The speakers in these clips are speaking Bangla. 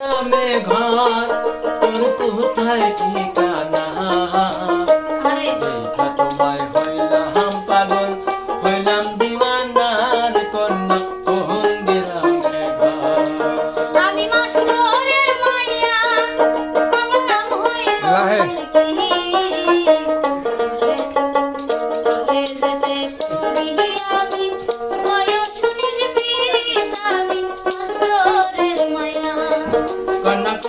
ঘর তোর কোথায় ঠিকানা দেখা তোমায় হইলাম পাগল হইলাম দিওয়ানার কন্যা কোন গ্রামে আমি মাস্টারের মাইয়া আমার নাম হইল লাহে।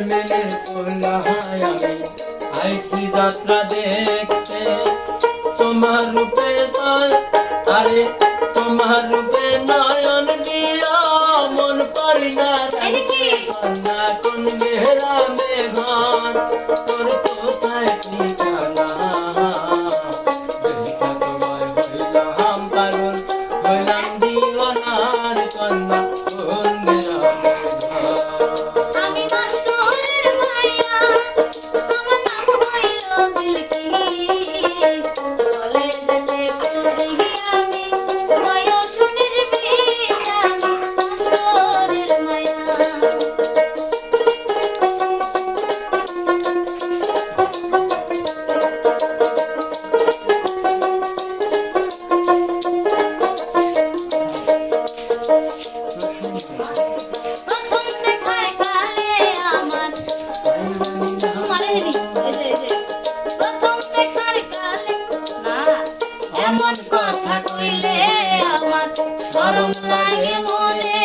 মেলে পোলাহায় আমি আইসি যাত্রা দেখতে তোমার রূপে নয় আরে তোমার রূপে নয়ন দিয়া মন পারি না কোন মেহরা মেঘন তোর কোথায় ঠিকানা হইলাম পাগল হইলাম লাগে মনে।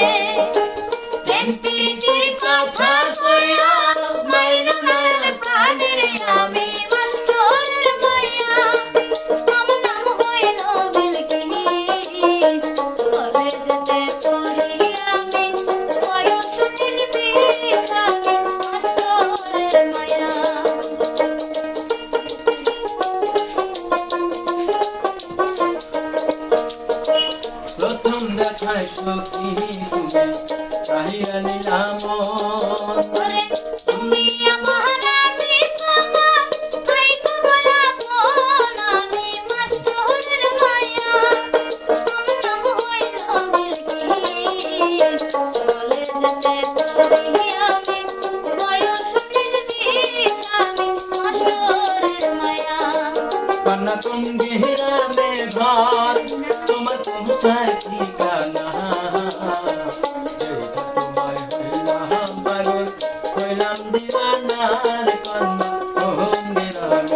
প্রেম প্রীতির প্রথম সখী তুমি কাহিয়া নিলাম তুমি আমার আমি তোমার হাই কমলা